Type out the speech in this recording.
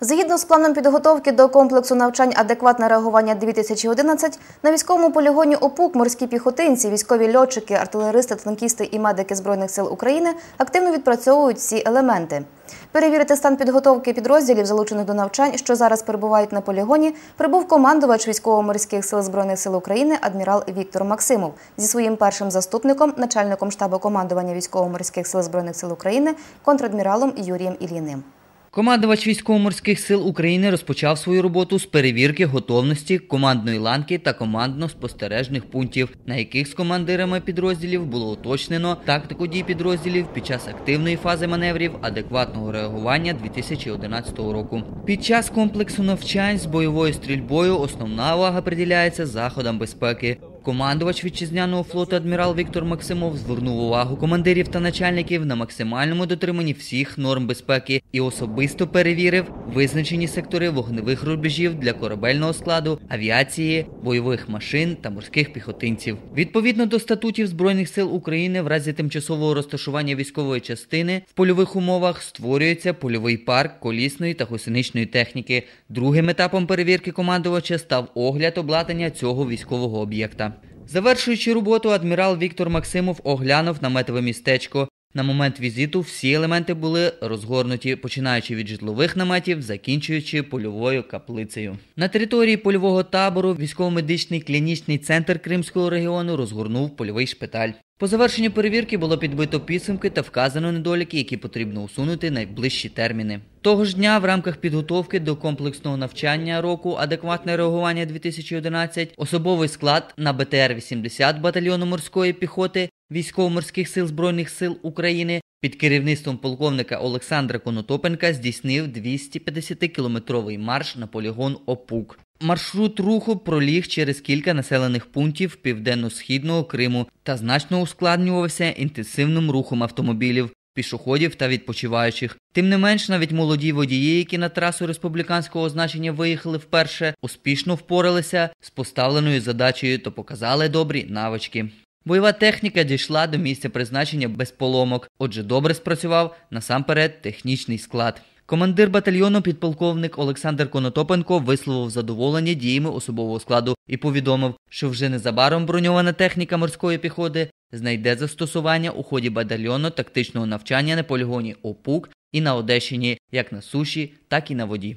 Згідно з планом підготовки до комплексу навчань «Адекватне реагування-2011» на військовому полігоні ОПУК морські піхотинці, військові льотчики, артилеристи, танкісти і медики Збройних сил України активно відпрацьовують ці елементи. Перевірити стан підготовки підрозділів, залучених до навчань, що зараз перебувають на полігоні, прибув командувач військово-морських сил Збройних сил України адмірал Віктор Максимов зі своїм першим заступником, начальником штабу командування військово-морських сил Збройних сил України, контрадміралом Юрієм Ілліним. Командувач військово-морських сил України розпочав свою роботу з перевірки готовності командної ланки та командно-спостережних пунктів, на яких з командирами підрозділів було уточнено тактику дій підрозділів під час активної фази маневрів адекватного реагування 2011 року. Під час комплексу навчань з бойовою стрільбою основна увага приділяється заходам безпеки. Командувач вітчизняного флоту адмірал Віктор Максимов звернув увагу командирів та начальників на максимальному дотриманні всіх норм безпеки і особисто перевірив визначені сектори вогневих рубежів для корабельного складу, авіації, бойових машин та морських піхотинців. Відповідно до статутів Збройних сил України, в разі тимчасового розташування військової частини в польових умовах створюється польовий парк колісної та гусеничної техніки. Другим етапом перевірки командувача став огляд обладнання цього військового об'єкта. Завершуючи роботу, адмірал Віктор Максимов оглянув наметове містечко. На момент візиту всі елементи були розгорнуті, починаючи від житлових наметів, закінчуючи польовою каплицею. На території польового табору військово-медичний клінічний центр Кримського регіону розгорнув польовий шпиталь. По завершенню перевірки було підбито підсумки та вказано недоліки, які потрібно усунути найближчі терміни. Того ж дня в рамках підготовки до комплексного навчання року адекватне реагування 2011 особовий склад на БТР-80 батальйону морської піхоти військово-морських сил Збройних сил України під керівництвом полковника Олександра Конотопенка здійснив 250-кілометровий марш на полігон ОПУК. Маршрут руху проліг через кілька населених пунктів південно-східного Криму та значно ускладнювався інтенсивним рухом автомобілів, пішоходів та відпочиваючих. Тим не менш, навіть молоді водії, які на трасу республіканського значення виїхали вперше, успішно впоралися з поставленою задачею та показали добрі навички. Бойова техніка дійшла до місця призначення без поломок, отже, добре спрацював насамперед технічний склад. Командир батальйону підполковник Олександр Конотопенко висловив задоволення діями особового складу і повідомив, що вже незабаром броньована техніка морської піхоти знайде застосування у ході батальйону тактичного навчання на полігоні ОПУК і на Одещині як на суші, так і на воді.